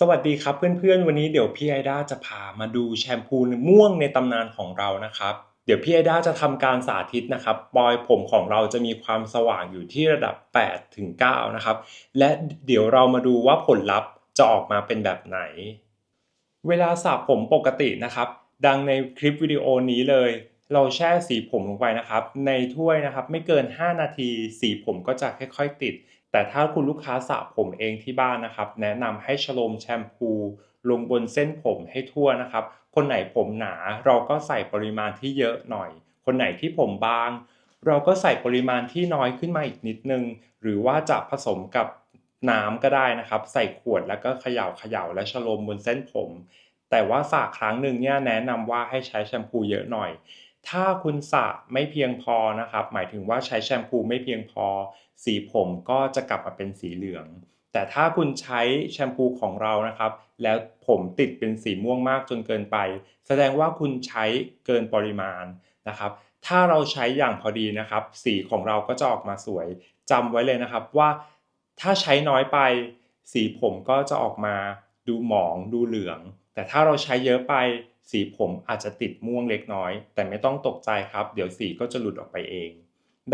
สวัสดีครับเพื่อนๆ วันนี้เดี๋ยวพี่ไอด้าจะพามาดูแชมพูม่วงในตำนานของเรานะครับ เดี๋ยวพี่ไอด้าจะทำการสาธิตนะครับปลอยผมของเราจะมีความสว่างอยู่ที่ระดับ8ถึง9นะครับ และเดี๋ยวเรามาดูว่าผลลัพธ์จะออกมาเป็นแบบไหน เวลาสระผมปกตินะครับ ดังในคลิปวิดีโอนี้เลย เราแช่สีผมลงไปนะครับ ในถ้วยนะครับไม่เกิน 5 นาทีสีผมก็จะค่อยๆติด แต่ถ้าคุณลูกค้าสระผมเองที่บ้านนะครับ แนะนำให้ชโลมแชมพู ลงบนเส้นผมให้ทั่วนะครับ คนไหนผมหนาเราก็ใส่ปริมาณที่เยอะหน่อย คนไหนที่ผมบาง เราก็ใส่ปริมาณที่น้อยขึ้นมาอีกนิดนึง หรือว่าจะผสมกับน้ำก็ได้นะครับ ใส่ขวดแล้วก็เขย่าเขย่าและชโลมบนเส้นผม แต่ว่าสระครั้งหนึ่งเนี่ยแนะนำว่าให้ใช้แชมพูเยอะหน่อย ถ้าคุณสระไม่เพียงพอนะครับ หมายถึงว่าใช้แชมพูไม่เพียงพอ สีผมก็จะกลับมาเป็นสีเหลือง แต่ถ้าคุณใช้แชมพูของเรานะครับ แล้วผมติดเป็นสีม่วงมากจนเกินไป แสดงว่าคุณใช้เกินปริมาณนะครับ ถ้าเราใช้อย่างพอดีนะครับ สีของเราก็จะออกมาสวยจำไว้เลยนะครับว่าถ้าใช้น้อยไป สีผมก็จะออกมาดูหมองดูเหลือง แต่ถ้าเราใช้เยอะไป สีผมอาจจะติดม่วงเล็กน้อย แต่ไม่ต้องตกใจครับ เดี๋ยวสีก็จะหลุดออกไปเอง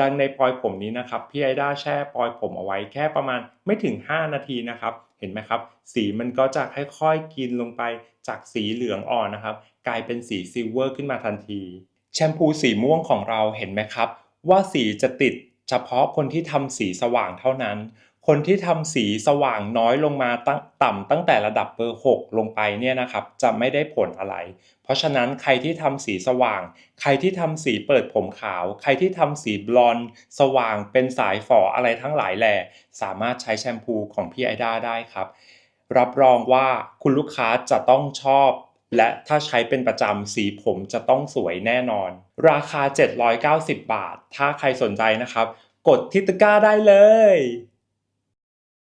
ดังในปลอยผมนี้นะครับพี่ไอด้าแช่ปลอยผมเอาไว้แค่ประมาณไม่ถึง 5 นาทีนะครับ เห็นไหมครับ สีมันก็จะค่อยๆกินลงไปจากสีเหลืองอ่อนนะครับ กลายเป็นสีซิลเวอร์ขึ้นมาทันที แชมพูสีม่วงของเราเห็นไหมครับ ว่าสีจะติดเฉพาะคนที่ทำสีสว่างเท่านั้น คนที่ทำสีสว่างน้อยลงมาต่ำตั้งแต่ระดับเบอร์ 6 ลงไปเนี่ยนะครับจะไม่ได้ผลอะไร เพราะฉะนั้นใครที่ทำสีสว่าง ใครที่ทำสีเปิดผมขาว ใครที่ทำสีบลอนด์สว่างเป็นสายฝออะไรทั้งหลายแหล่สามารถใช้แชมพูของพี่ไอด้าได้ครับ รับรองว่าคุณลูกค้าจะต้องชอบ และถ้าใช้เป็นประจำสีผมจะต้องสวยแน่นอน ราคา 790 บาท ถ้าใครสนใจนะครับ กดที่ตกร้าได้เลย